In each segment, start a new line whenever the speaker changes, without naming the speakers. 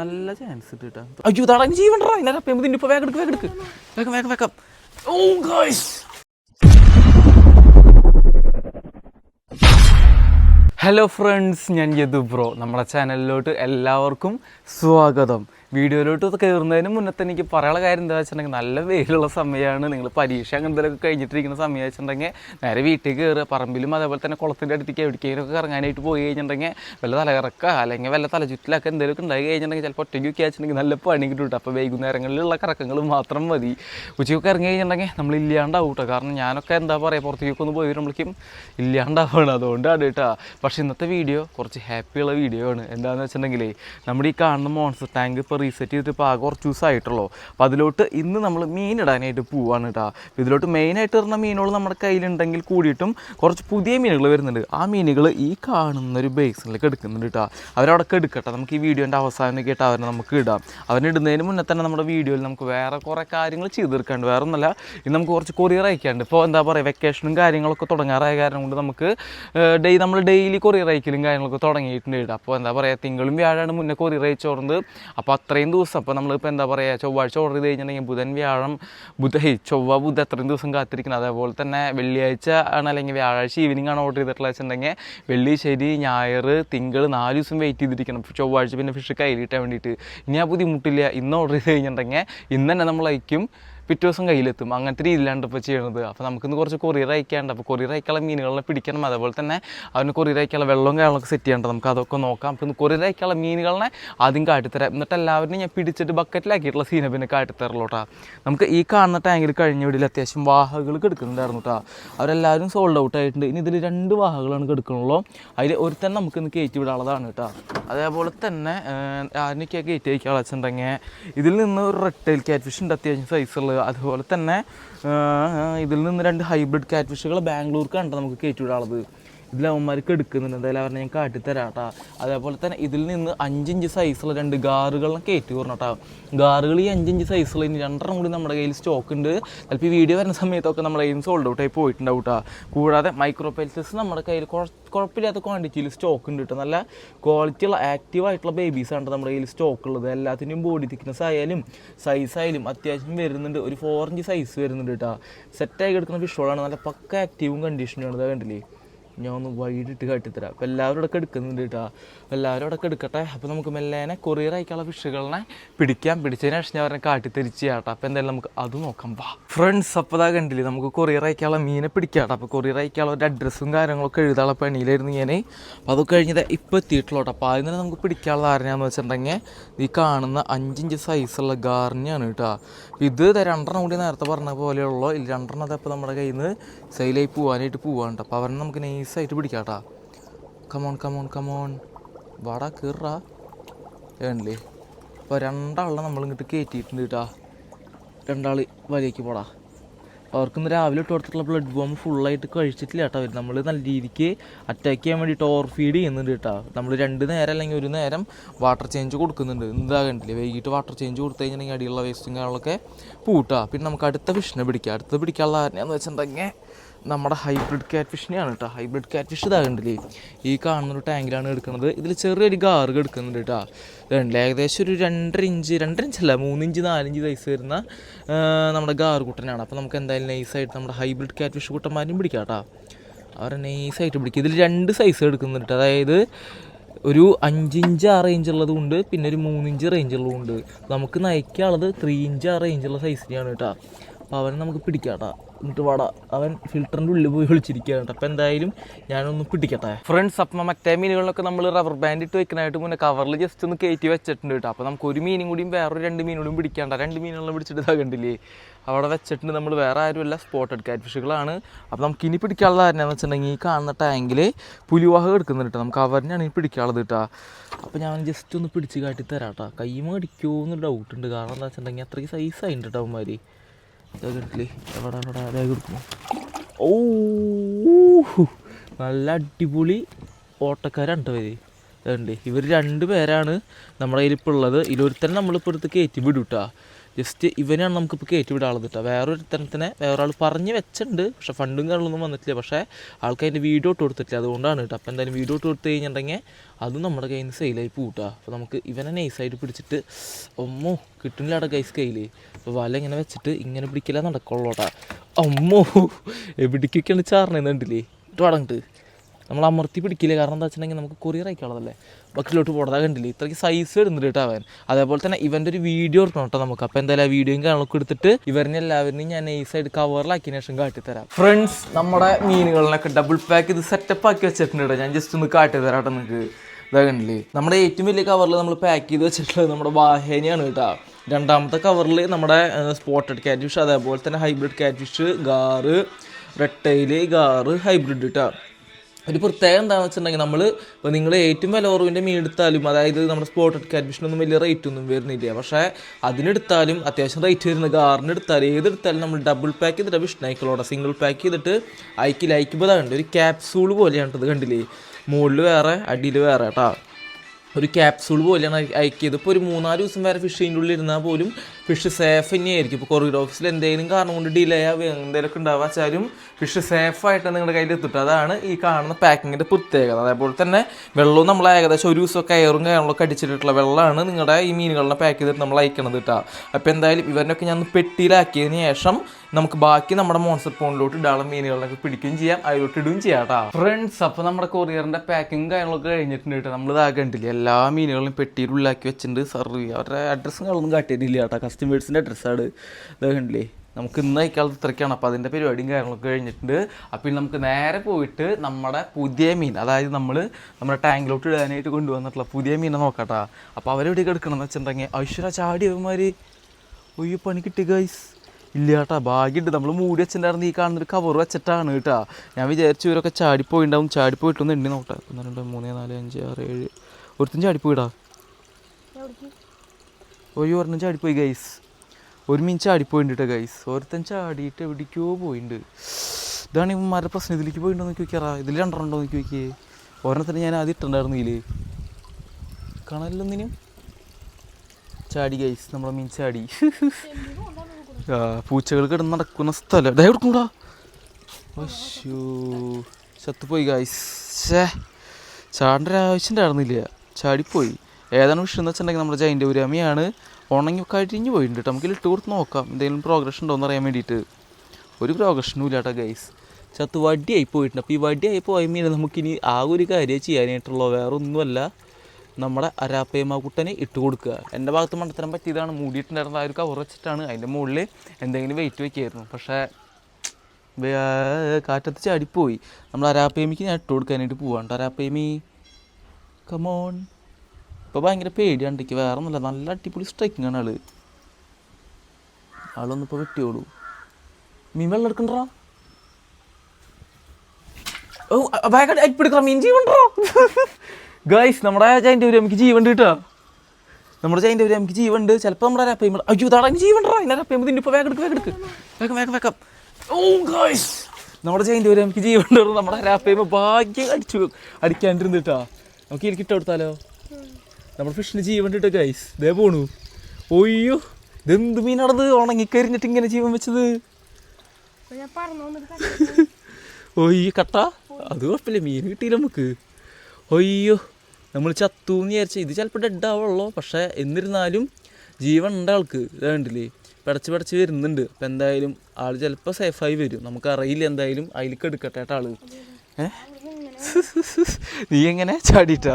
നല്ല ചാൻസ് കിട്ടാ. അയ്യോ ഇതാടാ ഇനി ജീവണ്ടാ ഇന്നലെ അപ്പം ഇതിന്റെ ഇപ്പോൾ വേഗം എടുക്ക് വേഗം എടുക്ക്. വേഗം വേഗം വേഗം. ഓ ഹലോ ഫ്രണ്ട്സ് ഞാൻ യദു ബ്രോ നമ്മുടെ ചാനലിലോട്ട് എല്ലാവർക്കും സ്വാഗതം. വീഡിയോയിലോട്ട് കയറുന്നതിന് മുന്നേ തന്നെ എനിക്ക് പറയാനുള്ള കാര്യം എന്താ വെച്ചിട്ടുണ്ടെങ്കിൽ നല്ല വെയിലുള്ള സമയമാണ്. നിങ്ങൾ പരീക്ഷ അങ്ങനെ എന്തെങ്കിലുമൊക്കെ കഴിഞ്ഞിട്ടിരിക്കുന്ന സമയം വെച്ചിട്ടുണ്ടെങ്കിൽ നേരെ വീട്ടിൽ കയറുക പറമ്പിലും അതേപോലെ തന്നെ കുളത്തിന്റെ അടുത്തേക്ക് എവിടേക്കെങ്കിലുമൊക്കെ ഇറങ്ങാനായിട്ട് പോയി കഴിഞ്ഞിട്ടുണ്ടെങ്കിൽ വല്ല തലകറക്ക അല്ലെങ്കിൽ വല്ല തലചുറ്റിലൊക്കെ എന്തെങ്കിലുമൊക്കെ ഉണ്ടായി കഴിഞ്ഞിട്ടുണ്ടെങ്കിൽ ചിലപ്പോൾ ഒറ്റയ്ക്ക് ഒക്കെ വെച്ചിട്ടുണ്ടെങ്കിൽ നല്ല പണി കിട്ടും അപ്പോൾ വൈകുന്നേരങ്ങളിലുള്ള കറക്കങ്ങൾ മാത്രം മതി. ഉച്ചയ്ക്കൊക്കെ ഇറങ്ങി കഴിഞ്ഞിട്ടുണ്ടെങ്കിൽ നമ്മൾ ഇല്ലാണ്ടാവും കേട്ടോ. കാരണം ഞാനൊക്കെ എന്താ പറയുക പുറത്തേക്കൊക്കെ ഒന്ന് പോയി വരുമ്പോഴേക്കും ഇല്ലാണ്ടാവുകയാണ് അതുകൊണ്ടാണ് കേട്ടോ. പക്ഷേ ഇന്നത്തെ വീഡിയോ കുറച്ച് ഹാപ്പിയുള്ള വീഡിയോ ആണ്. എന്താണെന്ന് വെച്ചിട്ടുണ്ടെങ്കിൽ നമ്മുടെ ഈ കാണുന്ന മോൺസ്റ്റർ ടാങ്ക് ഇപ്പോൾ റീസെറ്റ് ചെയ്തിട്ട് ഇപ്പോൾ ആകെ കുറച്ച് ദിവസമായിട്ടുള്ളൂ അപ്പോൾ അതിലോട്ട് ഇന്ന് നമ്മൾ മീൻ ഇടാനായിട്ട് പോവാണ് കേട്ടോ അപ്പോൾ ഇതിലോട്ട് മെയിനായിട്ട് വരുന്ന മീനുകൾ നമ്മുടെ കയ്യിലുണ്ടെങ്കിൽ കൂടിയിട്ടും കുറച്ച് പുതിയ മീനുകൾ വരുന്നുണ്ട്. ആ മീനുകൾ ഈ കാണുന്ന ഒരു ബേസിനിലേക്ക് എടുക്കുന്നുണ്ട് കേട്ടോ അവരവിടെക്ക് എടുക്കട്ടെ. നമുക്ക് ഈ വീഡിയോന്റെ അവസാനമൊക്കെ ആയിട്ട് അവരെ നമുക്ക് ഇടാം. അവരിടുന്നതിന് മുന്നേ തന്നെ നമ്മുടെ വീഡിയോയിൽ നമുക്ക് വേറെ കുറേ കാര്യങ്ങൾ ചെയ്തെടുക്കാണ്ട് വേറെ ഒന്നല്ല ഇന്ന് നമുക്ക് കുറച്ച് കൊറിയർ അയക്കാണ്ട് ഇപ്പോൾ എന്താ പറയുക വെക്കേഷനും കാര്യങ്ങളൊക്കെ തുടങ്ങാറായ കാരണം കൊണ്ട് നമുക്ക് ഡെയ് നമ്മൾ ഡെയിലി കൊറിയർ അയക്കലും കാര്യങ്ങളൊക്കെ തുടങ്ങിയിട്ടുണ്ട് കേട്ടോ അപ്പോൾ എന്താ പറയുക തിങ്കളും വ്യാഴമാണ് മുന്നേ കൊറിയർ അയച്ചോറുന്നത് അപ്പോൾ അത്രയും ദിവസം. അപ്പോൾ നമ്മളിപ്പോൾ എന്താ പറയുക ചൊവ്വാഴ്ച ഓർഡർ ചെയ്ത് കഴിഞ്ഞിട്ടുണ്ടെങ്കിൽ ബുധൻ വ്യാഴം ബുധ ചൊവ്വ ബുധ അത്രയും ദിവസം കാത്തിരിക്കണം. അതേപോലെ തന്നെ വെള്ളിയാഴ്ച ആണ് അല്ലെങ്കിൽ വ്യാഴാഴ്ച ഈവനിങ് ആണ് ഓർഡർ ചെയ്തിട്ടുള്ളത് വെച്ചിട്ടുണ്ടെങ്കിൽ വെള്ളി ശരി ഞായർ തിങ്കൾ നാല് ദിവസം വെയിറ്റ് ചെയ്തിരിക്കണം. ചൊവ്വാഴ്ച പിന്നെ ഫിഷ് കയ്യിലിട്ടാൻ വേണ്ടിയിട്ട്. ഇനി ആ ബുദ്ധിമുട്ടില്ല. ഇന്ന് ഓർഡർ ചെയ്ത് കഴിഞ്ഞിട്ടുണ്ടെങ്കിൽ ഇന്ന് തന്നെ നമ്മൾ അയക്കും. പിറ്റേ ദിവസം കയ്യിലെത്തും. അങ്ങനത്തെ രീതിയിലാണ് ഇപ്പോൾ ചെയ്യുന്നത്. അപ്പോൾ നമുക്കിന്ന് കുറച്ച് കൊറിയർ അയക്കാണ്ട് അപ്പോൾ കൊറിയർ അയക്കാനുള്ള മീനുകളെ പിടിക്കണം. അതേപോലെ തന്നെ അവന് കൊറിയർ അയക്കാനുള്ള വെള്ളവും കാര്യങ്ങളൊക്കെ സെറ്റ് ചെയ്യേണ്ടത് നമുക്ക് അതൊക്കെ നോക്കാം. ഇന്ന് കൊറിയർ അയക്കാനുള്ള മീനുകളെ ആദ്യം കാട്ടിത്തരാം. എന്നിട്ട് എല്ലാവരും ഞാൻ പിടിച്ചിട്ട് ബക്കറ്റിലാക്കിയിട്ടുള്ള സീനെ പിന്നെ കാട്ടിത്തരലോട്ടാ കേട്ടോ നമുക്ക് ഈ കാണുന്ന ടാങ്കിൽ കഴിഞ്ഞ വീടിൽ അത്യാവശ്യം വാഹകൾ കെടുക്കുന്നുണ്ടായിരുന്നു കേട്ടോ അവരെല്ലാവരും സോൾഡ് ഔട്ട് ആയിട്ടുണ്ട്. ഇനി ഇതിൽ രണ്ട് വാഹകളാണ് കെടുക്കണുള്ളൂ. അതിൽ ഒരുത്തന്നെ നമുക്കിന്ന് കയറ്റി വിടാനുള്ളതാണ് കേട്ടോ അതേപോലെ തന്നെ ആരിനൊക്കെയാണ് കയറ്റി അയക്കാൻ വെച്ചിട്ടുണ്ടെങ്കിൽ ഇതിൽ നിന്ന് ഒരു റെട്ടൈൽ ക്യാറ്റ് ഫിഷ് ഉണ്ട്. അത്യാവശ്യം സൈസുള്ളത് അതുപോലെ തന്നെ ഇതിൽ നിന്ന് രണ്ട് ഹൈബ്രിഡ് കാറ്റ്ഫിഷുകൾ ബാംഗ്ലൂർക്കാണ് നമുക്ക് കയറ്റി വിടാനുള്ളത്. ഇതിൽ അവന്മാർക്ക് എടുക്കുന്നുണ്ട്. എന്തായാലും അവരെ ഞാൻ കാട്ടിത്തരാം കേട്ടോ അതേപോലെ തന്നെ ഇതിൽ നിന്ന് അഞ്ചിഞ്ച് സൈസുള്ള രണ്ട് ഗാറുകളെ കയറ്റി കേട്ടോ ഗാറുകൾ ഈ അഞ്ചിഞ്ച് സൈസുള്ള ഇനി രണ്ടെണ്ണം കൂടി നമ്മുടെ കയ്യിൽ സ്റ്റോക്ക് ഉണ്ട്. ചിലപ്പോൾ ഈ വീഡിയോ വരുന്ന സമയത്തൊക്കെ നമ്മുടെ കയ്യിൽ സോൾഡ് ഔട്ട് ആയി പോയിട്ടുണ്ടാവും കേട്ടോ കൂടാതെ മൈക്രോ പെൽസസ് നമ്മുടെ കയ്യിൽ കുഴപ്പമില്ലാത്ത ക്വാണ്ടിറ്റിയിൽ സ്റ്റോക്ക് ഉണ്ട് കേട്ടോ നല്ല ക്വാളിറ്റി ഉള്ള ആക്റ്റീവ് ആയിട്ടുള്ള ബേബീസ് ആണ് നമ്മുടെ കയ്യിൽ സ്റ്റോക്ക് ഉള്ളത്. എല്ലാത്തിന്റെയും ബോഡി തിക്നെസ് ആയാലും സൈസ് ആയാലും അത്യാവശ്യം വരുന്നുണ്ട്. ഒരു ഫോർ ഇഞ്ച് സൈസ് വരുന്നുണ്ട് കേട്ടോ സെറ്റായി കിടക്കുന്ന ഫിഷോളാണ് നല്ല പക്ക ആക്റ്റീവും കണ്ടീഷനും ആണ്. കണ്ടില്ലേ? ഞാൻ ഒന്ന് വൈഡിട്ട് കാട്ടിത്തരാം. അപ്പോൾ എല്ലാവരും ഇടയ്ക്ക് എടുക്കുന്നുണ്ട് കേട്ടോ എല്ലാവരും ഇടയ്ക്ക് എടുക്കട്ടെ? അപ്പോൾ നമുക്ക് മെല്ലേനെ കൊറിയർ അയക്കാനുള്ള ഫിഷുകളെ പിടിക്കാം. പിടിച്ചതിന് ശേഷം ഞാൻ പറഞ്ഞാൽ കാട്ടിത്തിരിച്ച് കേട്ടോ അപ്പോൾ എന്തായാലും നമുക്ക് അത് നോക്കാം. വാ. ഫ്രണ്ട്സ് അപ്പോൾ അതാ കണ്ടില്ലേ? നമുക്ക് കൊറിയർ അയക്കാനുള്ള മീനെ പിടിക്കാട്ടോ അപ്പോൾ കൊറിയർ അയക്കാനുള്ള ഒരു അഡ്രസ്സും കാര്യങ്ങളൊക്കെ എഴുതാനുള്ള പണിയിലായിരുന്നു ഞാൻ അപ്പോൾ അതൊക്കെ കഴിഞ്ഞത് ഇപ്പോൾ എത്തിയിട്ടുള്ളൂ കേട്ടോ അപ്പോൾ ആദ്യം നമുക്ക് പിടിക്കാനുള്ള ആരെയാണെന്ന് വെച്ചിട്ടുണ്ടെങ്കിൽ ഈ കാണുന്ന അഞ്ചിഞ്ച് സൈസുള്ള ഗാർണിയാണ് കേട്ടോ ഇത് രണ്ടെണ്ണം കൂടി നേരത്തെ പറഞ്ഞ പോലെയുള്ളൂ. ഇല്ല രണ്ടെണ്ണം അതപ്പോൾ നമ്മുടെ കയ്യിൽ നിന്ന് സെയിലായി പോകാനായിട്ട് കേട്ടോ അപ്പോൾ അവരെ നമുക്ക് നൈസായിട്ട് പിടിക്കാട്ടാ. കമോൺ കമോൺ കമോൺ വാടാ കീറാ ഏണില്ലേ അപ്പോൾ രണ്ടാളെ നമ്മൾ ഇങ്ങോട്ട് കയറ്റിയിട്ടുണ്ട് കേട്ടോ രണ്ടാൾ വലിയേക്ക് പോടാ അവർക്കിന്ന് രാവിലെ ഇട്ട് കൊടുത്തിട്ടുള്ള ബ്ലഡ് ബോംബ് ഫുള്ളായിട്ട് കഴിച്ചിട്ടില്ല കേട്ടോ അവർ നമ്മൾ നല്ല രീതിക്ക് അറ്റാക്ക് ചെയ്യാൻ വേണ്ടി ടോർ ഫീഡ് ചെയ്യുന്നുണ്ട് കേട്ടോ നമ്മൾ രണ്ട് നേരം അല്ലെങ്കിൽ ഒരു നേരം വാട്ടർ ചേഞ്ച് കൊടുക്കുന്നുണ്ട്. എന്താ കണ്ടില്ലേ? വൈകിട്ട് വാട്ടർ ചേഞ്ച് കൊടുത്തു കഴിഞ്ഞാൽ അടിയുള്ള വേസ്റ്റും കാര്യങ്ങളൊക്കെ പൂട്ടാ. പിന്നെ നമുക്ക് അടുത്ത ഫിഷിനെ പിടിക്കാം. അടുത്ത പിടിക്കാനുള്ള ആരെയാന്ന് വെച്ചിട്ടുണ്ടെങ്കിൽ നമ്മുടെ ഹൈബ്രിഡ് ക്യാറ്റ് ഫിഷിനെയാണ് കേട്ടോ ഹൈബ്രിഡ് ക്യാറ്റ് ഫിഷ് ഇതാകണ്ടില്ലേ ഈ കാണുന്ന ഒരു ടാങ്കിലാണ് എടുക്കുന്നത്. ഇതിൽ ചെറിയൊരു ഗാർഗ് എടുക്കുന്നുണ്ട് കേട്ടോ രണ്ട് ഏകദേശം ഒരു രണ്ടര ഇഞ്ച് രണ്ടര ഇഞ്ചല്ല മൂന്നിഞ്ച് നാലിഞ്ച് സൈസ് വരുന്ന നമ്മുടെ ഗാർ കുട്ടനാണ്. അപ്പോൾ നമുക്ക് എന്തായാലും നൈസായിട്ട് നമ്മുടെ ഹൈബ്രിഡ് ക്യാറ്റ് ഫിഷ് കുട്ടന്മാരും പിടിക്കാം കേട്ടോ അവരെ നൈസായിട്ട് പിടിക്കും. ഇതിൽ രണ്ട് സൈസ് എടുക്കുന്നുണ്ട് അതായത് ഒരു അഞ്ചിഞ്ച് ആ റേഞ്ച് ഉള്ളതും ഉണ്ട്. പിന്നെ ഒരു മൂന്നിഞ്ച് റേഞ്ച് ഉള്ളതും ഉണ്ട്. നമുക്ക് നയിക്കാനുള്ളത് ത്രീ ഇഞ്ച് ആ റേഞ്ചുള്ള സൈസിനെയാണ് കേട്ടോ അപ്പോൾ അവനെ നമുക്ക് പിടിക്കാം കേട്ടോ എന്നിട്ട് വാടാ. അവൻ ഫിൽറ്ററിന്റെ ഉള്ളിൽ പോയി വിളിച്ചിരിക്കുകയാണ് കേട്ടോ. അപ്പോൾ എന്തായാലും ഞാനൊന്ന് പിടിക്കട്ടെ. ഫ്രണ്ട്സ് അപ്പം മറ്റേ മീനുകളിലൊക്കെ നമ്മൾ റബ്ബർ ബാൻഡ് ഇട്ട് വെക്കാനായിട്ട് മുന്നേ കവറിൽ ജസ്റ്റ് ഒന്ന് കയറ്റി വെച്ചിട്ടുണ്ട് കേട്ടോ. അപ്പോൾ നമുക്ക് ഒരു മീനും കൂടിയും വേറൊരു രണ്ട് മീനുകളും പിടിക്കാണ്ട. രണ്ട് മീനുകളും പിടിച്ചിട്ട് ഇതാ കണ്ടില്ലേ? അവിടെ വെച്ചിട്ടുണ്ട് നമ്മൾ വേറെ ആരുമല്ല സ്പോട്ടഡ് കാറ്റ് ഫിഷുകളാണ് അപ്പോൾ നമുക്ക് ഇനി പിടിക്കാനുള്ള ആരെയാണെന്ന് വെച്ചിട്ടുണ്ടെങ്കിൽ ഈ കാണുന്ന ടാങ്കിൽ പുലിവാഹ എടുക്കുന്നുണ്ട് കേട്ടോ. നമുക്ക് അവരിനാണ് ഇനി പിടിക്കാനുള്ളത് കേട്ടോ. അപ്പോൾ ഞാൻ ജസ്റ്റ് ഒന്ന് പിടിച്ച് കാട്ടി തരാം കേട്ടോ. കൈ മേടിക്കുമോ എന്നൊരു ഡൗട്ടുണ്ട് കാരണം എന്താ വെച്ചിട്ടുണ്ടെങ്കിൽ അത്രയും സൈസ് ആയിട്ടുണ്ട് കേട്ടോ അവന്മാർ ഇതൊക്കെ എവിടെ എവിടെ അതായത് കൊടുക്കുമോ? ഓ നല്ല അടിപൊളി ഓട്ടക്കാരുണ്ട് ഇതുണ്ട്. ഇവർ രണ്ട് പേരാണ് നമ്മുടെ കയ്യിൽ ഇപ്പോൾ ഉള്ളത്. ഇതിലൊരുത്തന്നെ നമ്മളിപ്പോൾ എടുത്ത് കയറ്റി വിടും കേട്ടോ
ജസ്റ്റ് ഇവനാണ് നമുക്കിപ്പോൾ കയറ്റിവിടാനുള്ളത് കേട്ടോ. വേറൊരു തരത്തിനെ വേറൊരാൾ പറഞ്ഞ് വെച്ചിട്ടുണ്ട്. പക്ഷേ ഫണ്ടും കാര്യങ്ങളൊന്നും വന്നിട്ടില്ല. പക്ഷേ ആൾക്ക് അതിന്റെ വീഡിയോ ഇട്ട് കൊടുത്തിട്ടില്ല. അതുകൊണ്ടാണ് കേട്ടോ. അപ്പോൾ എന്തായാലും വീഡിയോ ഇട്ട് കൊടുത്തു കഴിഞ്ഞിട്ടുണ്ടെങ്കിൽ അതും നമ്മുടെ കയ്യിൽ നിന്ന് സെയിലായി പൂട്ടാ അപ്പോൾ നമുക്ക് ഇവനെ നൈസായിട്ട് പിടിച്ചിട്ട് ഒമ്മോ കിട്ടുന്നില്ല അവിടെ കൈസ് കയ്യിൽ അപ്പോൾ വല ഇങ്ങനെ വെച്ചിട്ട് ഇങ്ങനെ പിടിക്കില്ല നടക്കുള്ളൂട്ടാ അമ്മോ എവിടേക്കൊക്കെയാണ് ചാറിനെന്നുണ്ടല്ലേ ഇട്ട് വടങ്ങിട്ട് നമ്മൾ അമർത്തി പിടിക്കില്ല? കാരണം എന്താ വെച്ചിട്ടുണ്ടെങ്കിൽ നമുക്ക് കൊറിയർ അയക്കാനുള്ളതല്ലേ ബക്കിലോട്ട് പോടാ കണ്ടില്ലേ? ഇത്രയ്ക്ക് സൈസ് ഇടുന്നുണ്ട് കേട്ടോ അവൻ. അതേപോലെ തന്നെ ഇവന്റെ ഒരു വീഡിയോ എടുക്കണം കേട്ടോ നമുക്ക്. അപ്പോൾ എന്തായാലും ആ വീഡിയോയും കാണൊക്കെ എടുത്തിട്ട് ഇവരിനെ എല്ലാവരും ഞാൻ നൈസായിട്ട് കവറിലാക്കിയതിന് ശേഷം കാട്ടിത്തരാം.
ഫ്രണ്ട്സ് നമ്മുടെ മീനുകളിനൊക്കെ ഡബിൾ പാക്ക് ഇത് സെറ്റപ്പ് ആക്കി വെച്ചിട്ടുണ്ട് ഞാൻ ജസ്റ്റ് ഒന്ന് കാട്ടി കേട്ടോ നിങ്ങൾക്ക് ഇതാ കണ്ടില്ലേ? നമ്മുടെ ഏറ്റവും വലിയ കവറിൽ നമ്മൾ പാക്ക് ചെയ്ത് വെച്ചിട്ടുള്ളത് നമ്മുടെ വാഹനയാണ് കേട്ടോ. രണ്ടാമത്തെ കവറിൽ നമ്മുടെ സ്പോട്ടഡ് കാറ്റ് ഫിഷ് അതേപോലെ തന്നെ ഹൈബ്രിഡ് കാറ്റ് ഫിഷ് ഗാറ് റെട്ടൈൽ ഗാറ് ഹൈബ്രിഡ് കേട്ടോ ഒരു പ്രത്യേകം എന്താണെന്ന് വെച്ചിട്ടുണ്ടെങ്കിൽ നമ്മൾ ഇപ്പോൾ നിങ്ങൾ ഏറ്റവും വില കുറവിന്റെ മീൻ എടുത്താലും അതായത് നമ്മുടെ സ്പോട്ട് അഡ്മിഷനൊന്നും വലിയ റേറ്റ് ഒന്നും വരുന്നില്ല. പക്ഷേ അതിനെടുത്താലും അത്യാവശ്യം റേറ്റ് വരുന്ന ഗാറിന് എടുത്താലും ഏതെടുത്താലും നമ്മൾ ഡബിൾ പാക്ക് ചെയ്തിട്ട് വിഷ്ണു വിഷ്ണായിക്കളോടെ സിംഗിൾ പാക്ക് ചെയ്തിട്ട് അയക്കിൽ അയക്കുമ്പോൾ ഉണ്ട് ഒരു ക്യാപ്സൂൾ പോലെയാണ് ഇത് കണ്ടില്ലേ? മുകളിൽ വേറെ അടിയിൽ വേറെ കേട്ടോ. ഒരു ക്യാപ്സൂൾ പോലെയാണ് അയ- അയക്കിയത്. ഇപ്പോൾ ഒരു മൂന്നാൽ ദിവസം വരെ ഫിഷിന്റെ ഉള്ളിൽ ഇരുന്നാൽ പോലും ഫിഷ് സേഫ് തന്നെയായിരിക്കും. ഇപ്പോൾ കൊറിയർ ഓഫീസിൽ എന്തെങ്കിലും കാരണം കൊണ്ട് ഡിലേ ആവുക എന്തെങ്കിലുമൊക്കെ ഉണ്ടാവുക വെച്ചാലും ഫിഷ് സേഫായിട്ട് നിങ്ങളുടെ കയ്യിൽ എത്തിട്ട്. അതാണ് ഈ കാണുന്ന പാക്കിങ്ങിന്റെ പ്രത്യേകത. അതേപോലെ തന്നെ വെള്ളവും നമ്മൾ ഏകദേശം ഒരു ദിവസം കയറും കാര്യങ്ങളൊക്കെ അടിച്ചിട്ടുള്ള വെള്ളമാണ് നിങ്ങളുടെ ഈ മീനുകളെ പാക്ക് ചെയ്തിട്ട് നമ്മൾ അയക്കണത് കേട്ടോ അപ്പോൾ എന്തായാലും ഇവരിനൊക്കെ ഞാൻ പെട്ടിയിലാക്കിയതിന് ശേഷം നമുക്ക് ബാക്കി നമ്മുടെ മോൺസർ പോണ്ടിലോട്ട് ഇടാനുള്ള മീനുകളൊക്കെ പിടിക്കുകയും ചെയ്യാം അതിലോട്ട് ഇടുകയും ചെയ്യാം കേട്ടോ ഫ്രണ്ട്സ് അപ്പോൾ നമ്മുടെ കൊറിയറിന്റെ പാക്കിങ് കാര്യങ്ങളൊക്കെ കഴിഞ്ഞിട്ടുണ്ട് കേട്ടോ നമ്മൾ ഇതാ കണ്ടില്ല എല്ലാ മീനുകളും പെട്ടിയിൽ ഉള്ളിലാക്കി വെച്ചിട്ടുണ്ട് സർവ് അവരുടെ അഡ്രസ്സും കാര്യങ്ങളൊന്നും കാട്ടിയിട്ടില്ല കേട്ടോ കസ്റ്റമേഴ്സിന്റെ ഡ്രസ്സാണ് ഇത് കണ്ടില്ലേ? നമുക്ക് ഇന്ന് ഇക്കാലത്ത് ഇത്രയ്ക്കാണ് അപ്പോൾ അതിന്റെ പരിപാടിയും കാര്യങ്ങളൊക്കെ കഴിഞ്ഞിട്ടുണ്ട്. അപ്പോൾ നമുക്ക് നേരെ പോയിട്ട് നമ്മുടെ പുതിയ മീൻ അതായത് നമ്മൾ നമ്മുടെ ടാങ്കിലോട്ട് ഇടാനായിട്ട് കൊണ്ടുവന്നിട്ടുള്ള പുതിയ മീനെ നോക്കട്ടാ. അപ്പോൾ അവരെവിടെ കിടക്കണമെന്ന് വെച്ചിട്ടുണ്ടെങ്കിൽ ഐശ്വര്യ ചാടിയവന്മാർ ഒയ്യോ പണി കിട്ടി ഗൈസ് ഇല്ല കേട്ടാ ഭാഗ്യമുണ്ട് നമ്മൾ മൂടി വെച്ചിട്ടുണ്ടായിരുന്നു. ഈ കാണുന്നൊരു കവർ വെച്ചിട്ടാണ് കേട്ടാ. ഞാൻ വിചാരിച്ചു ഇവരൊക്കെ ചാടിപ്പോയിണ്ടാവും. ചാടിപ്പോയിട്ടൊന്നും എണ്ണി നോക്കട്ടെ. ഒന്ന് രണ്ട് മൂന്ന് നാല് അഞ്ച് ആറ് ഏഴ്. ഒരുത്തും ചാടിപ്പോയിടാ. ഒയ്യോ ഒരെണ്ണം ചാടിപ്പോയി ഗൈസ് ഒരു മീൻ ചാടിപ്പോയിട്ടുണ്ട് ഗൈസ് ഒരുത്തൻ ചാടിയിട്ട് എവിടേക്കോ പോയിട്ടുണ്ട് ഇതാണ് ഇവന്മാരുടെ പ്രശ്നം ഇതിലേക്ക് പോയിട്ടുണ്ടോ നോക്കി നോക്കിയാറാ ഇതിൽ രണ്ടെണ്ണം നോക്കി നോക്കിയേ ഒരെണ്ണത്തിന് ഞാൻ ആദ്യം ഇട്ടുണ്ടായിരുന്നു ഇതിൽ കാണാനില്ലൊന്നിനും ചാടി ഗൈസ് നമ്മളെ മീൻ ചാടി. ആ, പൂച്ചകൾ കിടന്ന് നടക്കുന്ന സ്ഥലം. ഡേ കൊടുക്കൂടാ അശ്യോ ചത്തുപോയി ഗൈസ് ചാടേണ്ട ഒരു ആവശ്യം ഉണ്ടായിരുന്നില്ല. ചാടിപ്പോയി. ഏതാണ് വിഷയം എന്ന് വെച്ചിട്ടുണ്ടെങ്കിൽ നമ്മുടെ ജൈന്റെ ഉരാമിയാണ് ഉണങ്ങി കഴിഞ്ഞ് പോയിട്ടുണ്ട് കേട്ടോ. നമുക്ക് ഇട്ട് കൊടുത്ത് നോക്കാം. എന്തെങ്കിലും പ്രോഗ്രഷൻ ഉണ്ടോ എന്ന് അറിയാൻ വേണ്ടിയിട്ട്. ഒരു പ്രോഗ്രഷനും ഇല്ല കേട്ടോ ഗൈസ് ചത്ത് വടിയായി പോയിട്ടുണ്ട്. അപ്പോൾ ഈ വടിയായി പോയ മീൻ നമുക്കിനി ആ ഒരു കാര്യം ചെയ്യാനായിട്ടുള്ളൂ. വേറെ ഒന്നുമല്ല നമ്മുടെ അരാപ്പയമാക്കുട്ടനെ ഇട്ട് കൊടുക്കുക. എന്റെ ഭാഗത്ത് മണ്ടത്തരം പറ്റിയതാണ്. മൂടിയിട്ടുണ്ടായിരുന്ന ആ ഒരു കവർ വെച്ചിട്ടാണ്. അതിന്റെ മുകളിൽ എന്തെങ്കിലും വെയിറ്റ് വയ്ക്കായിരുന്നു പക്ഷേ കാറ്റത്ത് ചാടിപ്പോയി. നമ്മൾ അരാപ്പയമിക്ക് ഞാൻ ഇട്ട് കൊടുക്കാനായിട്ട് പോവാണ്ട് അരാപ്പയമി കമോൺ ഇപ്പോൾ ഭയങ്കര പേടിയാണ് വേറെ ഒന്നുമില്ല നല്ല അടിപൊളി സ്ട്രൈക്കിംഗ് ആണ് ആൾ. ആളൊന്നും ഇപ്പോൾ വെട്ടിയോളൂ. മീൻ വെള്ളം എടുക്കണ്ടോ ഓ ബാഗ് അടിപ്പെടുക്കാം മീൻ ജീവണ്ടോ ഗൈസ് നമ്മുടെ ജൈന്റെ ഒരു നമുക്ക് ജീവൻ കിട്ടുക നമ്മുടെ ജൈന്റെ ഒരു നമുക്ക് ജീവണ്ട് ചിലപ്പോൾ നമ്മുടെ അരാപ്പയും അയ്യോ താടാ എനിക്ക് ജീവണ്ടോ അതിന്റെ അരാപ്പയും ഇതിന്റെ ഇപ്പോൾ വേഗം എടുക്ക് വേഗം വേഗം വേഗം വേഗം. ഓ ഗൈസ് നമ്മുടെ ജൈന്റെ ഒരു നമുക്ക് ജീവണ്ട് നമ്മുടെ അരാപ്പയും ഭാഗ്യം അടിച്ചു അടിക്കാണ്ടിരുന്നിട്ടാ നമുക്ക് ഇരിക്കിട്ട് കൊടുത്താലോ? നമ്മുടെ ഫിഷിന് ജീവൻ ഇട്ടോ ഗൈസ് ദേ പോണു. ഒയ്യോ ഇതെന്ത് മീനാണത്? ഉണങ്ങിക്കരിഞ്ഞിട്ട് ഇങ്ങനെ ജീവൻ വെച്ചത്. ഒയ്യോ കട്ട? അത് കുഴപ്പമില്ല മീൻ കിട്ടിയില്ല നമുക്ക്. ഒയ്യോ നമ്മൾ ചത്തു എന്ന് വിചാരിച്ച ഇത് ചിലപ്പോൾ ഡെഡ് ആവുള്ളൂ. പക്ഷേ എന്നിരുന്നാലും ജീവൻ ഉണ്ട് ആൾക്ക്. വേണ്ടില്ലേ പിടച്ച് പടച്ച് വരുന്നുണ്ട്. അപ്പം എന്തായാലും ആൾ ചിലപ്പോൾ സേഫായി വരും. നമുക്കറിയില്ല എന്തായാലും അതിലേക്ക് എടുക്കട്ടെ കേട്ടോ ആൾ ഏ? നീ എങ്ങനെ ചാടിയിട്ടാ?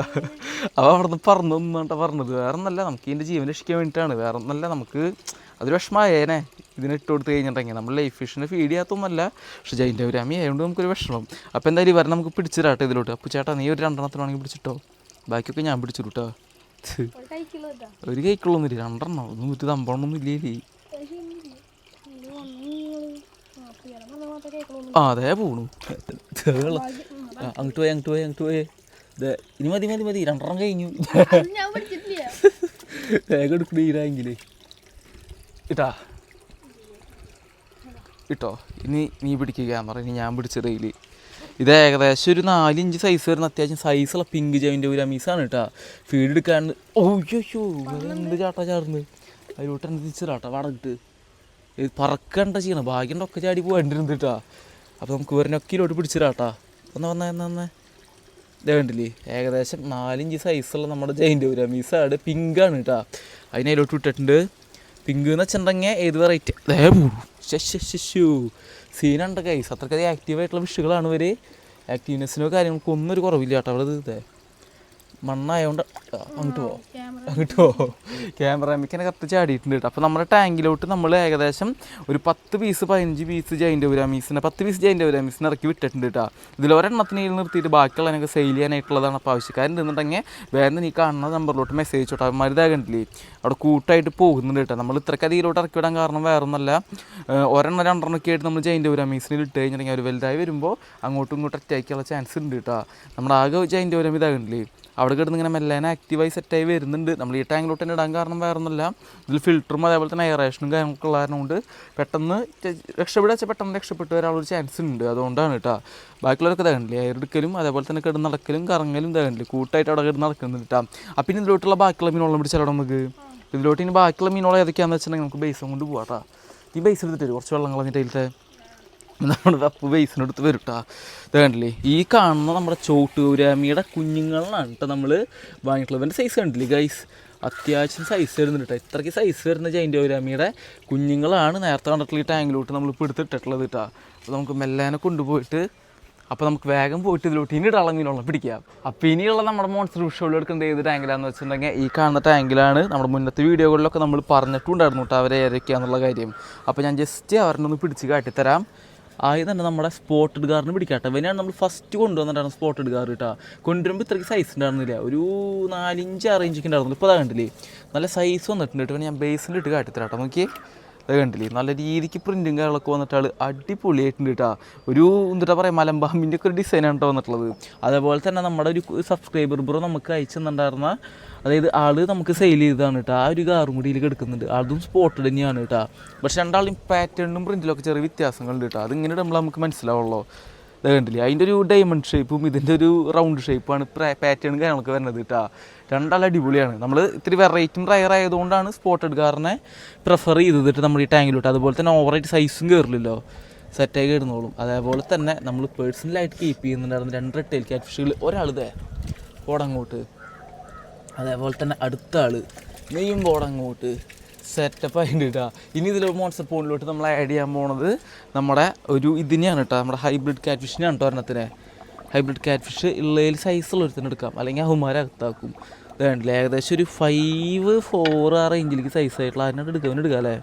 അവ അവിടെ നിന്ന് പറഞ്ഞൊന്നാണ്ട പറഞ്ഞത്. വേറെ ഒന്നല്ല നമുക്ക് ഇതിന്റെ ജീവൻ രക്ഷിക്കാൻ വേണ്ടിയിട്ടാണ്. വേറെ ഒന്നല്ല നമുക്ക് അതൊരു വിഷമമായേനെ. ഇതിനിട്ട് കൊടുത്ത് കഴിഞ്ഞിട്ടുണ്ടെങ്കിൽ. നമ്മൾ ലൈഫ് ഫിഷിനെ ഫീഡ് ചെയ്യാത്തൊന്നുമല്ല. പക്ഷെ ജൈന്റെ ഒരു അമ്മി ആയതുകൊണ്ട് നമുക്കൊരു വിഷമം. അപ്പോൾ എന്തായാലും ഇവരെ നമുക്ക് പിടിച്ചിരാട്ടെ ഇതിലോട്ട്. അപ്പോൾ ചേട്ടാ നീ ഒരു രണ്ടെണ്ണത്തിനാണെങ്കിൽ പിടിച്ചിട്ടോ? ബാക്കിയൊക്കെ ഞാൻ പിടിച്ചു കേട്ടോ.
ഒരു
കൈക്കുള്ളൊന്നും ഇല്ല. രണ്ടെണ്ണം? ഒന്നും വിറ്റ് തമ്പണമൊന്നും ഇല്ലേ
ആ, പറഞ്ഞ
അതേ പോണു. അങ്ങോട്ട് പോയി അങ്ങോട്ട് പോയി അങ്ങോട്ട് പോയി. ഇനി മതി മതി മതി. രണ്ടെണ്ണം കഴിഞ്ഞു. വേഗം എടുക്കണ ഈരായെങ്കിൽ ഇട്ടാ. ഇട്ടോ. ഇനി നീ പിടിക്കുക ക്യാമറ. ഇനി ഞാൻ പിടിച്ച റെയിൽ ഇത് ഏകദേശം ഒരു നാലിഞ്ച് സൈസ് വരുന്ന അത്യാവശ്യം സൈസുള്ള പിങ്ക് ജൈന്റെ ഒരു അമീസാണ് കേട്ടോ. ഫീഡ് എടുക്കാൻ ഓയ്യോ എന്ത് ചാട്ടാ ചാടുന്നത്? അതിലോട്ട് എന്തിച്ചിട്ടാ വടകിട്ട് പറക്കണ്ട ചെയ്യണം. ഭാഗ്യം ഒക്കെ ചാടി പോകേണ്ടിരുന്നിട്ടാ അപ്പോൾ നമുക്ക് ഇവരിനൊക്കിലോട്ട് പിടിച്ചിട്ടാ ഒന്ന് വന്നേ എന്നാ വന്നേ. ഇത് കണ്ടില്ലേ? ഏകദേശം നാലിഞ്ച് സൈസുള്ള നമ്മുടെ ജൈന്റ് ഉരാമീസാണ് പിങ്കാണ് കേട്ടോ അതിനോട്ട് വിട്ടിട്ടുണ്ട് പിങ്ക് എന്ന് വെച്ചിട്ടുണ്ടെങ്കിൽ ഏത് വെറൈറ്റി ശശു സീനുണ്ട് കൈസ് അത്രക്കധികം ആക്റ്റീവായിട്ടുള്ള വിഷുകളാണ് ഇവർ ആക്റ്റീവ്നെസ്സിനോ കാര്യങ്ങൾക്കൊന്നും ഒരു കുറവില്ല കേട്ടോ അവിടെ ഇത്. മണ്ണായതുകൊണ്ട് അങ്ങോട്ട് പോവാം
ക്യാമറ.
അങ്ങോട്ട് പോവാം ക്യാമറമാക്കിനെ കറക്റ്റ് ചാടിയിട്ടുണ്ട് കേട്ടോ. അപ്പോൾ നമ്മുടെ ടാങ്കിലോട്ട് നമ്മൾ ഏകദേശം ഒരു പത്ത് പീസ് പതിനഞ്ച് പീസ് ജൈന്റെ ഉരാമീസിനെ പത്ത് പീസ് ജൈന്റെ ഉരാമീസിനെ ഇറക്കി വിട്ടിട്ടുണ്ട് കേട്ടോ. ഇതിൽ ഒരെണ്ണത്തിന് ഇതിൽ നിർത്തിയിട്ട് ബാക്കിയുള്ളതിനൊക്കെ സെയിൽ ചെയ്യാനായിട്ടുള്ളതാണ് അപ്പോൾ ആവശ്യക്കാരൻ നിന്നിട്ടെങ്കിൽ വേഗം നീ കാണുന്ന നമ്പറിലോട്ട് മെസ്സേജ് ചോട്ടോ അവന്മാർ ഇതാകണ്ടില്ലേ അവിടെ കൂട്ടായിട്ട് പോകുന്നുണ്ട് കേട്ടോ. നമ്മൾ ഇത്രയ്ക്ക് അതിലോട്ട് ഇറക്കി വിടാൻ കാരണം വേറെ ഒന്നല്ല ഒരെണ്ണ ഒരെണ്ണം രണ്ടെണ്ണം ഒക്കെ ആയിട്ട് നമ്മൾ ജൈന്റെ ഉരാമീസിനിൽ ഇട്ട് കഴിഞ്ഞിട്ടുണ്ടെങ്കിൽ അവർ വലുതായി വരുമ്പോൾ അങ്ങോട്ടും ഇങ്ങോട്ടും അറ്റാക്കിയുള്ള ചാൻസ് ഉണ്ട് കേട്ടോ. നമ്മുടെ ആകെ ജൈന്റെ ഉരാമി ഇതാകണ്ടില്ലേ അവിടെ കിടന്ന് ഇങ്ങനെ മെല്ലേനെ ആക്റ്റീവായി സെറ്റായി വരുന്നുണ്ട്. നമ്മൾ ഈ ടാങ്കിലോട്ട് തന്നെ ഇടാൻ കാരണം വേറെ ഒന്നുമില്ല ഇതിൽ ഫിൽറ്ററും അതേപോലെ തന്നെ എയറേഷനും കാര്യങ്ങളൊക്കെ ഉള്ള കാരണം കൊണ്ട് പെട്ടെന്ന് രക്ഷപ്പെടുക പെട്ടെന്ന് രക്ഷപ്പെട്ട് വരാനുള്ളൊരു ചാൻസ് ഉണ്ട്. അതുകൊണ്ടാണ് കേട്ടോ. ബാക്കിയുള്ളവരൊക്കെ ഇതാകണ്ടില്ലേ എയർ എടുക്കലും അതേപോലെ തന്നെ കിടന്ന് നടക്കലും കറങ്ങലും ഇതാകണ്ടില്ലേ കൂട്ടായിട്ട് അവിടെ കിടന്ന് നടക്കുന്നുണ്ട് കേട്ടോ. അപ്പം ഇനി ഇതിലോട്ടുള്ള ബാക്കിയുള്ള മീനോളം പിടിച്ചാലോ നമുക്ക്. ഇതിലോട്ട് ഇനി ബാക്കിയുള്ള മീനോളം ഏതൊക്കെയാണെന്ന് വെച്ചിട്ടുണ്ടെങ്കിൽ നമുക്ക് ബേസും കൊണ്ട് പോകാം കേട്ടോ. ഈ ബേസ് എടുത്തിട്ട് കുറച്ച് വെള്ളം കളഞ്ഞിട്ട് അതിലത്തെ നമ്മുടെ അപ്പ് ബേസിനടുത്ത് വരും കേട്ടോ ഇത് കണ്ടില്ലേ? ഈ കാണുന്ന നമ്മുടെ ചോട്ട് ഗൗരാമിയുടെ കുഞ്ഞുങ്ങളാണ് കേട്ടോ നമ്മൾ വാങ്ങിയിട്ടുള്ളത് ഇവന്റെ സൈസ് കണ്ടില്ലേ ഗൈസ് അത്യാവശ്യം സൈസ് വരുന്നുണ്ട് കേട്ടോ ഇത്രയ്ക്ക് സൈസ് വരുന്ന ജൈന്റെ ഗൗരാമിയുടെ കുഞ്ഞുങ്ങളാണ് നേരത്തെ കണ്ടിട്ടുള്ള ഈ ടാങ്കിലോട്ട് നമ്മൾ ഇപ്പോൾ എടുത്തിട്ടുള്ളത് കേട്ടോ അപ്പോൾ നമുക്ക് മെല്ലേനെ കൊണ്ടുപോയിട്ട് അപ്പോൾ നമുക്ക് വേഗം പോയിട്ട് ഇതിലോട്ട് ഇനി ഇടാള മീനുള്ള പിടിക്കാം. അപ്പോൾ ഇനിയുള്ള നമ്മുടെ മോൺസ്റ്റർ ഷോളിൽ എടുക്കേണ്ട ഏത് ടാങ്കിലാണെന്ന് വെച്ചിട്ടുണ്ടെങ്കിൽ ഈ കാണുന്ന ടാങ്കിലാണ് നമ്മുടെ മുന്നത്തെ വീഡിയോകളിലൊക്കെ നമ്മൾ പറഞ്ഞിട്ടുണ്ടായിരുന്നു കേട്ടോ അവരെ ഏതൊക്കെയാണെന്നുള്ള കാര്യം. അപ്പോൾ ഞാൻ ജസ്റ്റ് അവരെ ഒന്ന് പിടിച്ച് കാട്ടിത്തരാം. ആദ്യം തന്നെ നമ്മുടെ സ്പോട്ടഡ് കാറിന് പിടിക്കാട്ടെ ഇവനെയാണ് നമ്മൾ ഫസ്റ്റ് കൊണ്ടുവന്നിട്ടാണ് സ്പോട്ടഡ് കാർ കേട്ടോ. കൊണ്ടുവരുമ്പോൾ ഇത്രയ്ക്ക് സൈസ് ഉണ്ടായിരുന്നില്ല. ഒരു നാലിഞ്ച് ആറ് ഇഞ്ചൊക്കെ ഉണ്ടായിരുന്നില്ല ഇപ്പോൾ അതാ കണ്ടില്ലേ? നല്ല സൈസ് വന്നിട്ടുണ്ട് കേട്ടോ. ഞാൻ ബേസിലിട്ട് കാട്ടിത്തരാട്ടോ നോക്കിയേ. അത് കണ്ടില്ലേ? നല്ല രീതിക്ക് പ്രിന്റും കാര്യങ്ങളൊക്കെ വന്നിട്ട് ആൾ അടിപൊളിയായിട്ടുണ്ട് കേട്ടോ ഒരു എന്താ പറയുക മലമ്പാമ്പിന്റെ ഒക്കെ ഒരു ഡിസൈനാണ് കേട്ടോ വന്നിട്ടുള്ളത്. അതേപോലെ തന്നെ നമ്മുടെ ഒരു സബ്സ്ക്രൈബർ ബ്രോ നമുക്ക് അയച്ചെന്നുണ്ടായിരുന്ന അതായത് ആൾ നമുക്ക് സെയിൽ ചെയ്തതാണ് കേട്ടോ ആ ഒരു കാറും കൂടി എടുക്കുന്നുണ്ട്. അതും സ്പോട്ട് തന്നെയാണ് കേട്ടോ പക്ഷെ രണ്ടാളും പാറ്റേണിനും പ്രിന്റിലൊക്കെ ചെറിയ വ്യത്യാസങ്ങളുണ്ട് കേട്ടോ അതിങ്ങനെ നമ്മൾ നമുക്ക് മനസ്സിലാവുള്ളൂ. ഇത് കണ്ടില്ലേ? അതിന്റെ ഒരു ഡയമണ്ട് ഷേപ്പും ഇതിന്റെ ഒരു റൗണ്ട് ഷേപ്പാണ് പാറ്റേൺ കാര്യങ്ങളൊക്കെ വരുന്നത് കേട്ടോ രണ്ടാളും അടിപൊളിയാണ്. നമ്മൾ ഇത്തിരി വെറൈറ്റിയും റയർ ആയതുകൊണ്ടാണ് സ്പോട്ടഡ് കാറിനെ പ്രിഫർ ചെയ്തിട്ട് നമ്മൾ ഈ ടാങ്കിലോട്ട് അതുപോലെ തന്നെ ഓവറായിട്ട് സൈസും കയറില്ലല്ലോ സെറ്റായി കയറുന്നോളും അതേപോലെ തന്നെ നമ്മൾ പേഴ്സണലായിട്ട് കീപ്പ് ചെയ്യുന്നുണ്ടായിരുന്നു രണ്ട് റെട്ടേൽ ക്യാറ്റ് ഫിഷുകൾ ഒരാൾ ഇതേ പോടങ്ങോട്ട്. അതേപോലെ തന്നെ അടുത്ത ആൾ നെയ്യും പോടങ്ങോട്ട്. സെറ്റപ്പ് ആയിട്ട് കേട്ടോ ഇനി ഇതിൽ മോൺസ്റ്റർ പോണിലോട്ട് നമ്മൾ ആഡ് ചെയ്യാൻ പോണത് നമ്മുടെ ഒരു ഇതിനെയാണ് കേട്ടോ നമ്മുടെ ഹൈബ്രിഡ് ക്യാറ്റ് ഫിഷിനെയാണ് കേട്ടോ ഒരെണ്ണത്തിന്. ഹൈബ്രിഡ് കാറ്റ്ഫിഷ് ഉള്ളതിൽ സൈസുള്ള ഒരുത്തിന് എടുക്കാം. അല്ലെങ്കിൽ അഹുമാരെ അകത്താക്കും. ഇത് കണ്ടില്ലേ ഏകദേശം ഒരു ഫൈവ് ഫോർ ആ റേഞ്ചിലേക്ക് സൈസ് ആയിട്ടുള്ള അതിനായിട്ട് എടുക്കുക ഇവനെ എടുക്കാം അല്ലേ?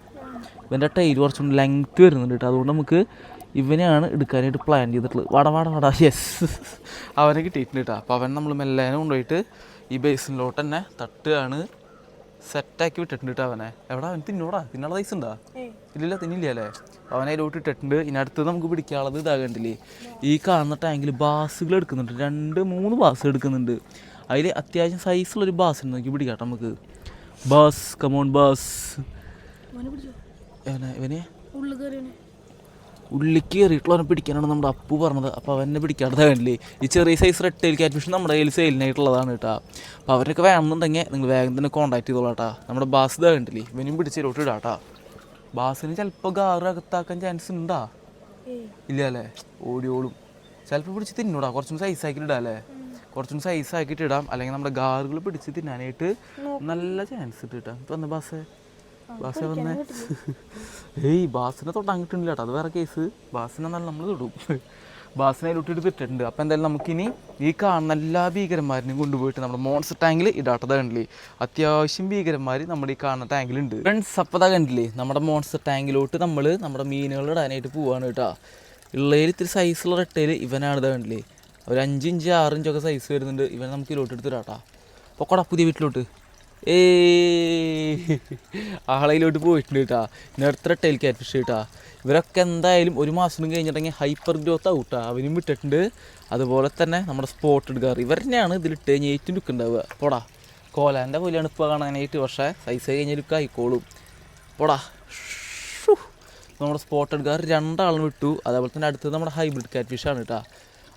ഇവന്റെ ടൈൽ കുറച്ചുകൊണ്ട് ലെങ്ത്ത് വരുന്നുണ്ട് കേട്ടോ അതുകൊണ്ട് നമുക്ക് ഇവനെയാണ് എടുക്കാനായിട്ട് പ്ലാൻ ചെയ്തിട്ടുള്ളത്. വട വട വട. യെസ് അവനെ കിട്ടിയിട്ടുണ്ട് കേട്ടോ അപ്പോൾ അവൻ നമ്മൾ മെല്ലേനെ കൊണ്ടുപോയിട്ട് ഈ ബേസിനിലോട്ട് തന്നെ തട്ടുകയാണ്. സെറ്റാക്കി വിട്ടിട്ടുണ്ട് കേട്ടോ അവനെ. എവിടാ അവൻ? തിന്നോടാ. തിന്നാളെ പൈസ ഉണ്ടാ? ഇല്ലില്ല തിന്നില്ല അല്ലേ? അവനെ അതിലോട്ട് ഇട്ടിട്ടുണ്ട്. ഇതിനടുത്ത് നമുക്ക് പിടിക്കാനുള്ളത് ഇതാകണ്ടില്ലേ? ഈ കാണുന്ന ടാങ്കിൽ ബാസുകൾ എടുക്കുന്നുണ്ട്. രണ്ട് മൂന്ന് ബാസ് എടുക്കുന്നുണ്ട്. അതിൽ അത്യാവശ്യം സൈസുള്ളൊരു ബാസ് ഉണ്ട്. നോക്കി പിടിക്കട്ടോ നമുക്ക്. Bass come on bass. ഇവനെ? ഇവനെ
ഉള്ളിൽ കയറിയിട്ടുള്ള
ഉള്ളിക്ക് കയറിയിട്ടുള്ളവനെ പിടിക്കാനാണ് നമ്മുടെ അപ്പു പറഞ്ഞത്. അപ്പോൾ അവനെ പിടിക്കാതെ കണ്ടില്ലേ ഈ ചെറിയ സൈസ് ക്യാറ്റ് ഫിഷ് നമ്മുടെ കയ്യിൽ സെയിലിനായിട്ടുള്ളതാണ് കേട്ടോ. അപ്പോൾ അവരൊക്കെ വേണമെന്നുണ്ടെങ്കിൽ നിങ്ങൾ വേഗം തന്നെ കോൺടാക്ട് ചെയ്തോളാം കേട്ടോ. നമ്മുടെ ബാസ് ഇതാ കണ്ടില്ലേ ഇവനും പിടിച്ചിലോട്ട് ഇടാം കേട്ടോ. ബാസിന് ചിലപ്പോൾ ഗാറ് അകത്താക്കാൻ ചാൻസ് ഉണ്ടാ? ഇല്ല അല്ലേ? ഓടിയോളും. ചിലപ്പോൾ പിടിച്ച് തിന്നൂടാ. കുറച്ചും സൈസ് ആക്കിയിട്ട് ഇടാം അല്ലേ? കുറച്ചും സൈസ് ആക്കിയിട്ട് ഇടാം. അല്ലെങ്കിൽ നമ്മുടെ ഗാറുകൾ പിടിച്ച് തിന്നാനായിട്ട് നല്ല ചാൻസ് ഇട്ട് കിട്ടാം. ഇപ്പം എന്താ ബാസേ? ബാസേ വന്നേ. ഏയ് ബാസിനെ തൊട്ടാൻ കിട്ടുന്നില്ല കേട്ടോ. അത് വേറെ കേസ് ബാസിനെ എന്നാലും നമ്മൾ തൊടും. ബാസിനെ അതിലോട്ടിട്ട് തിട്ടിട്ടുണ്ട് അപ്പം എന്തായാലും നമുക്കിനി ഈ കാണുന്ന എല്ലാ ഭീകരന്മാരിനെയും കൊണ്ടുപോയിട്ട് നമ്മുടെ മോൺസ്റ്റർ ടാങ്കിൽ ഇടാട്ടത് കണ്ടില്ലേ? അത്യാവശ്യം ഭീകരന്മാർ നമ്മുടെ ഈ കാണുന്ന ടാങ്കിലുണ്ട് ഫ്രണ്ട്സ് അപ്പോൾ അതാ കണ്ടില്ലേ? നമ്മുടെ മോൺസ്റ്റർ ടാങ്കിലോട്ട് നമ്മൾ നമ്മുടെ മീനുകൾ ഇടാനായിട്ട് പോവാണ് കേട്ടോ. ഉള്ളതിൽ ഇത്തിരി സൈസുള്ള റെട്ടയിൽ ഇവനാണ് ഇതാ കണ്ടില്ലേ? ഒരു അഞ്ചിഞ്ച് ആറിഞ്ചൊക്കെ സൈസ് വരുന്നുണ്ട്. ഇവനെ നമുക്ക് ഇതിലോട്ട് എടുത്തിട്ടാ പൊക്കോടാ പുതിയ വീട്ടിലോട്ട്. ഏ ആളയിലോട്ട് പോയിട്ടുണ്ട് കേട്ടാ. ഇനി അടുത്ത കാറ്റ്ഫിഷ് കേട്ടാ. ഇവരൊക്കെ എന്തായാലും ഒരു മാസം കഴിഞ്ഞിട്ടുണ്ടെങ്കിൽ ഹൈപ്പർ ഗ്രോത്ത് കേട്ടോ. അവനും വിട്ടിട്ടുണ്ട്. അതുപോലെ തന്നെ നമ്മുടെ സ്പോട്ട് എടുക്കാറ് ഇവർ തന്നെയാണ് ഇതിലിട്ട് കഴിഞ്ഞ് ഏറ്റവും ഉണ്ടാവുക. പോടാ. കോലാന്റെ പോലെയാണ് ഇപ്പോൾ കാണാനായിട്ട് പക്ഷേ സൈസ് കഴിഞ്ഞ ലുക്ക് ആയിക്കോളും. പോടാ. നമ്മുടെ സ്പോട്ട് എടുക്കാറ് രണ്ടാളും വിട്ടു അതേപോലെ തന്നെ അടുത്തത് നമ്മുടെ ഹൈബ്രിഡ് കാറ്റ് ഫിഷാണ് കേട്ടോ.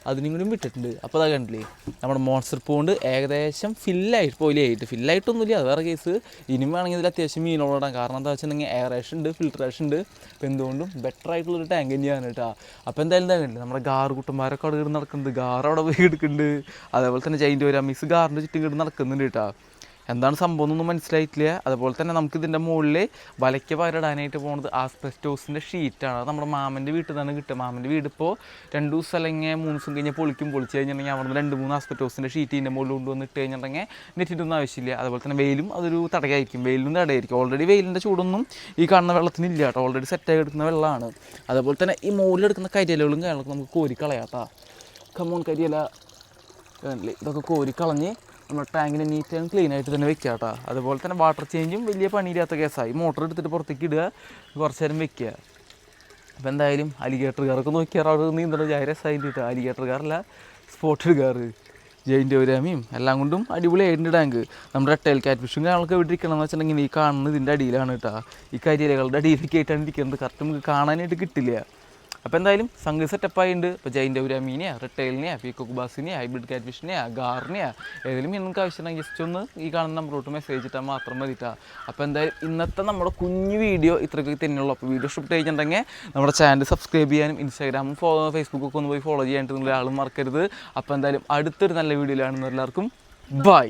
അതിനും കൂടി വിട്ടിട്ടുണ്ട്. അപ്പോൾ അതാ കണ്ടില്ലേ? നമ്മുടെ മോൺസ്റ്റർ പൂണ്ട് ഏകദേശം ഫില്ലായിട്ട് പോയിലായിട്ട് ഫില്ലായിട്ടൊന്നുമില്ല അത് വേറെ കേസ് ഇനിയും വേണമെങ്കിൽ ഇതിൽ അത്യാവശ്യം മീനോളം കാരണം എന്താ വെച്ചിട്ടുണ്ടെങ്കിൽ എയറേഷൻ ഉണ്ട് ഫിൽട്രേഷൻ ഉണ്ട്. അപ്പോൾ എന്തുകൊണ്ടും ബെറ്റർ ആയിട്ടുള്ളൊരു ടാങ്ക് തന്നെയാണ് കേട്ടോ. അപ്പോൾ എന്തായാലും എന്താ കണ്ടില്ല? നമ്മുടെ ഗാർ കുട്ടന്മാരൊക്കെ അവിടെ കിടന്ന് നടക്കുന്നുണ്ട്. ഗാർ അവിടെ പോയി എടുക്കുന്നുണ്ട് അതേപോലെ തന്നെ ജൈന്റെ ഒരു മിസ് ഗാറിന്റെ ചുറ്റും കിടന്ന് നടക്കുന്നുണ്ട് കേട്ടോ. എന്താണ് സംഭവം എന്നൊന്നും മനസ്സിലായിട്ടില്ല. അതുപോലെ തന്നെ നമുക്ക് ഇതിന്റെ മുകളിൽ വലയ്ക്ക് പകരടാനായിട്ട് പോകുന്നത് ആസ്പെസ്റ്റോസിന്റെ ഷീറ്റാണ് അത് നമ്മുടെ മാമന്റെ വീട്ടിൽ നിന്നാണ് കിട്ടുക. മാമന്റെ വീട് ഇപ്പോൾ രണ്ട് ദിവസം അല്ലെങ്കിൽ മൂന്ന് ദിവസം കഴിഞ്ഞാൽ പൊളിക്കും. പൊളിച്ച് കഴിഞ്ഞിട്ടുണ്ടെങ്കിൽ അവിടെ രണ്ട് മൂന്ന് ആസ്പെറ്റോസിന്റെ ഷീറ്റ് ഇതിന്റെ മുകളിൽ കൊണ്ടുവന്ന് ഇട്ട് കഴിഞ്ഞിട്ടുണ്ടെങ്കിൽ നെറ്റിന്റെ ഒന്നും ആവശ്യമില്ല. അതുപോലെ തന്നെ വെയിലും അതൊരു തടയായിരിക്കും. വെയിലും തടയായിരിക്കും. ഓൾറെഡി വെയിലിന്റെ ചൂടൊന്നും ഈ കാണുന്ന വെള്ളത്തിന് ഇല്ല കേട്ടോ. ഓൾറെഡി സെറ്റായി എടുക്കുന്ന വെള്ളമാണ്. അതുപോലെ തന്നെ ഈ മുകളിലെടുക്കുന്ന കരിയിലകളും കാര്യങ്ങളൊക്കെ നമുക്ക് കോരി കമ്മോൺ കരിയല. ഇതൊക്കെ കോരി നമ്മുടെ ടാങ്കിനെ നീറ്റ് ആൻഡ് ക്ലീൻ ആയിട്ട് തന്നെ വെക്കുക കേട്ടോ അതുപോലെ തന്നെ വാട്ടർ ചേഞ്ചും വലിയ പണിയില്ലാത്ത കേസായി മോട്ടർ എടുത്തിട്ട് പുറത്തേക്ക് ഇടുക കുറച്ച് നേരം വെക്കുക. അപ്പോൾ എന്തായാലും അലിഗേറ്റർ കാറൊക്കെ നോക്കിയാൽ അവിടെ നീന്തണം ഞാൻ രസമായിട്ട് കിട്ടുക അലിഗേറ്റർ കാറല്ല സ്പോട്ടഡ് കാറ് ജയിന്റെ ഒരാമിയും എല്ലാം കൊണ്ടും അടിപൊളിയായിട്ടുണ്ട് ടാങ്ക് നമ്മുടെ റെട്ടയിൽ കാറ്റ് ഫിഷും ഇവിടെ ഇരിക്കണം എന്ന് വെച്ചിട്ടുണ്ടെങ്കിൽ ഈ കാണുന്നത് ഇതിന്റെ അടിയിലാണ് കേട്ടോ ഈ കരിയിലകളുടെ അടിയിലൊക്കെ ആയിട്ടാണ് ഇരിക്കുന്നത്. കറക്റ്റ് നമുക്ക് കാണാനായിട്ട് കിട്ടില്ല. അപ്പോൾ എന്തായാലും സംഗതി സെറ്റപ്പായി ഉണ്ട് ഇപ്പോൾ ജൈന്റെ ഒരു മീനെയാ റിട്ടൈലിനെയാ പീക്കോക്ക് ബാസിനെയാ ഹൈബ്രിഡ് കാറ്റ്ഫിഷിനെയാണ് ഗാറിനെയാ ഏതെങ്കിലും നിങ്ങൾക്ക് ആവശ്യമുണ്ടെങ്കിൽ ജസ്റ്റ് ഒന്ന് ഈ കാണുന്ന നമ്പറോട്ട് മെസ്സേജ് ഇട്ടാൽ മാത്രം മതിട്ടാ അപ്പോൾ എന്തായാലും ഇന്നത്തെ നമ്മുടെ കുഞ്ഞു വീഡിയോ ഇത്രയ്ക്ക് തന്നെയുള്ളൂ. അപ്പോൾ വീഡിയോ ഷൂട്ട് കഴിഞ്ഞിട്ടുണ്ടെങ്കിൽ നമ്മുടെ ചാനൽ സബ്സ്ക്രൈബ് ചെയ്യാനും ഇൻസ്റ്റാഗ്രാമും ഫോ ഫേസ്ബുക്കൊക്കെ ഒന്ന് പോയി ഫോളോ ചെയ്യാനായിട്ട് നിങ്ങൾ ആളും മറക്കരുത്. അപ്പോൾ എന്തായാലും അടുത്തൊരു നല്ല വീഡിയോയിലാണെന്ന് എല്ലാവർക്കും ബൈ